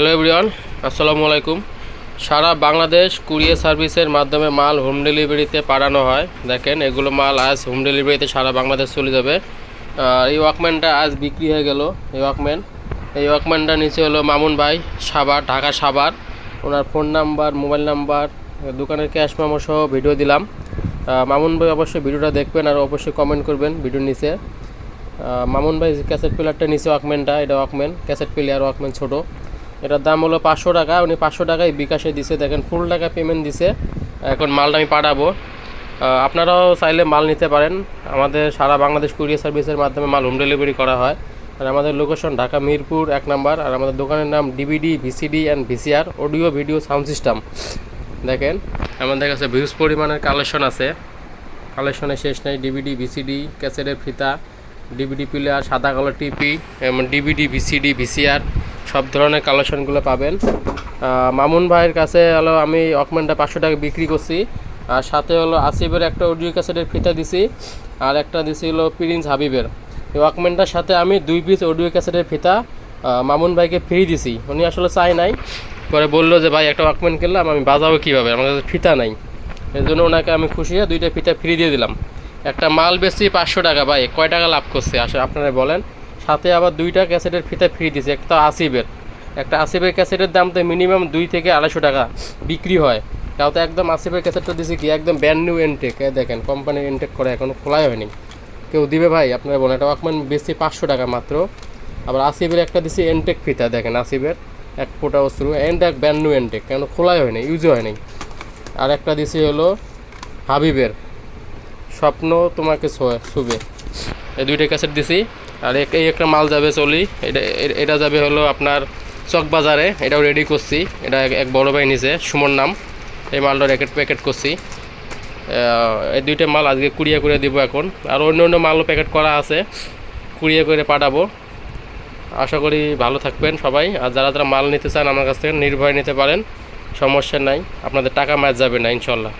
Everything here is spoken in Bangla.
হ্যালো এভরিওয়ান আসসালামু আলাইকুম। সারা বাংলাদেশ কুরিয়ার সার্ভিসের মাধ্যমে মাল হোম ডেলিভারিতে পাঠানো হয়। দেখেন, এগুলো মাল আজ হোম ডেলিভারিতে সারা বাংলাদেশ চলে যাবে। এই ওয়াকম্যানটা আজ বিক্রি হয়ে গেল, এই ওয়াকম্যান। এই ওয়াকম্যানটা নিচে হলো মামুন ভাই সাবার ঢাকা সাবার। ওনার ফোন নাম্বার, মোবাইল নাম্বার, দোকানের ক্যাশ মামো সহ ভিডিও দিলাম। মামুন ভাই অবশ্যই ভিডিওটা দেখবেন আর অবশ্যই কমেন্ট করবেন ভিডিওর নিচে। মামুন ভাই ক্যাসেট প্লেয়ারটা নিচে ওয়াকম্যানটা, এটা ওয়াকম্যান ক্যাসেট প্লেয়ার ওয়াকম্যান ছোটো। এটার দাম হলো পাঁচশো টাকা, উনি পাঁচশো টাকায় বিকাশে দিছে। দেখেন ফুল টাকা পেমেন্ট দিছে। এখন মালটা আমি পাঠাবো। আপনারাও চাইলে মাল নিতে পারেন। আমাদের সারা বাংলাদেশ কুরিয়ার সার্ভিসের মাধ্যমে মাল হোম ডেলিভারি করা হয়। আর আমাদের লোকেশন ঢাকা মিরপুর এক নাম্বার। আর আমাদের দোকানের নাম DVD VCD and VCR audio video sound system দেখেন, আমাদের কাছে ভিউজ পরিমাণের কালেকশন আছে। কালেকশনের শেষ নেই। ডিভিডি ভিসিডি ক্যাসেটের ফিতা ডিভিডি প্লেয়ার সাদা কালো টিপি এবং ডিভিডি ভিসিডি ভিসিআর সব ধরনের কালেকশনগুলো পাবেন। মামুন ভাইয়ের কাছে হলো আমি অকমেন্টটা পাঁচশো টাকা বিক্রি করছি। আর সাথে হলো আসিফের একটা অডিও ক্যাসেটের ফিতা দিছি। আর একটা দিছি হলো প্রিন্স হাবিবের। এই ওয়াকমেন্টটার সাথে আমি দুই পিস অডিও ক্যাসেটের ফিতা মামুন ভাইকে ফ্রি দিছি। উনি আসলে চাই নাই। পরে বলল যে, ভাই, একটা ওয়াকমেন্ট কিনলাম, আমি বাজাবো কীভাবে? আমার কাছে ফিতা নাই। এই জন্য ওনাকে আমি খুশি হয়ে দুইটা ফিতা ফ্রি দিয়ে দিলাম। একটা মাল বেশি পাঁচশো টাকা, ভাই। কয় টাকা লাভ করছে? আসলে আপনারা বলেন। সাথে আবার দুইটা ক্যাসেটের ফিতা ফ্রি দিছে, একটা আসিবের একটা আসিফের ক্যাসেটের দাম তো মিনিমাম দুই থেকে আড়াইশো টাকা বিক্রি হয়। তাও তো একদম আসিফের ক্যাসেটটা দিছে কি, একদম ব্যান্ড নিউ এনটেক দেখেন কোম্পানির এনটেক করে এখনও খোলাই হয়নি। কেউ দিবে ভাই, আপনারা বলেন একটা ওয়াকম্যান বেশি পাঁচশো টাকা মাত্র। আবার আসিফের একটা দিছি এনটেক ফিতা, দেখেন আসিবের এক ফোটা অস্ত্র এনটেক ব্যান্ড নিউ এনটেক কেন খোলাই হয়নি ইউজও হয়নি। আর একটা দিছি হলো হাবিবের, স্বপ্ন তোমাকে ছুবে। এই দুইটা ক্যাসেট দিছি। আর এই একটা মাল যাবে চলি। এটা এটা যাবে হলো আপনার চকবাজারে এটাও রেডি করছি। এটা এক- বড় ভাই নিছে, সুমন নাম। এই মালটা র্যাকেট প্যাকেট করছি। এই দুইটা মাল আজকে কুড়িয়ে করে দিব এখন। আর অন্য অন্য মালও প্যাকেট করা আছে। কুড়িয়ে করে পাঠাবো। আশা করি ভালো থাকবেন সবাই। আর যারা যারা মাল নিতে চান আমার কাছ থেকে নির্ভয় নিতে পারেন। সমস্যা নাই। আপনাদের টাকা ম্যাচ যাবে না, ইনশাল্লাহ।